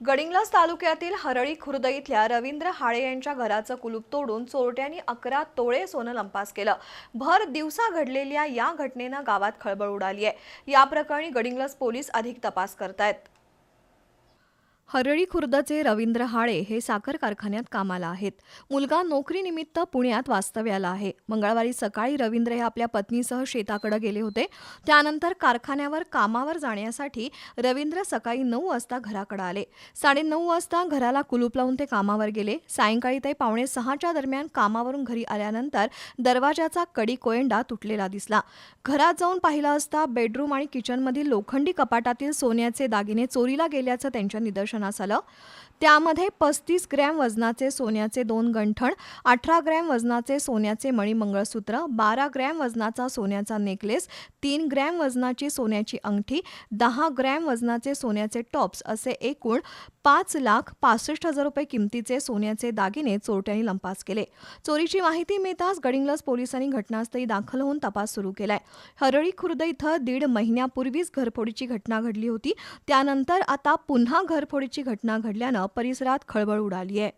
गडिंग्लस तालुक्यातील हरळी खुर्द इथल्या रवींद्र हाळे यांच्या घराचं कुलूप तोडून चोरट्यांनी अकरा तोळे सोनं लंपास केलं. भर दिवसा घडलेल्या या घटनेनं गावात खळबळ उडाली आहे. या प्रकरणी गडिंग्लज पोलीस अधिक तपास करतायत. हरळी खुर्दचे रवींद्र हाळे हे साखर कारखान्यात कामाला आहेत. मुलगा नोकरीनिमित्त पुण्यात वास्तव्याला आहे. मंगळवारी सकाळी रवींद्र हे आपल्या पत्नीसह शेताकडे गेले होते. त्यानंतर कारखान्यावर कामावर जाण्यासाठी रवींद्र सकाळी नऊ वाजता घराकडे आले. साडेनऊ वाजता घराला कुलूप लावून ते कामावर गेले. सायंकाळी ते पावणे सहाच्या दरम्यान कामावरून घरी आल्यानंतर दरवाजाचा कडी कोयंडा तुटलेला दिसला. घरात जाऊन पाहिला असता बेडरूम आणि किचनमधील लोखंडी कपाटातील सोन्याचे दागिने चोरीला गेल्याचं त्यांच्या निदर्शनास आलं. त्यामध्ये पस्तीस ग्रॅम वजनाचे सोन्याचे दोन गंठण अठरा ग्रॅम वजनाचे सोन्याचे मणिमंगळसूत्र बारा ग्रॅम वजनाचा सोन्याचा नेकलेस तीन ग्रॅम वजनाची सोन्याची अंगठी दहा ग्रॅम वजनाचे सोन्याचे टॉप्स असे एकूण पाच लाख पासष्ट हजार रुपये किमतीचे सोन्याचे दागिने चोरट्यांनी लंपास केले. चोरीची माहिती मिळताच गडिंग्लज पोलिसांनी घटनास्थळी दाखल होऊन तपास सुरू केलाय. हरळी खुर्द इथं दीड महिन्यापूर्वीच घरफोडीची घटना घडली होती. त्यानंतर आता पुन्हा घरफोडीची घटना घडल्यानं परिसरात खळबळ उडाली आहे.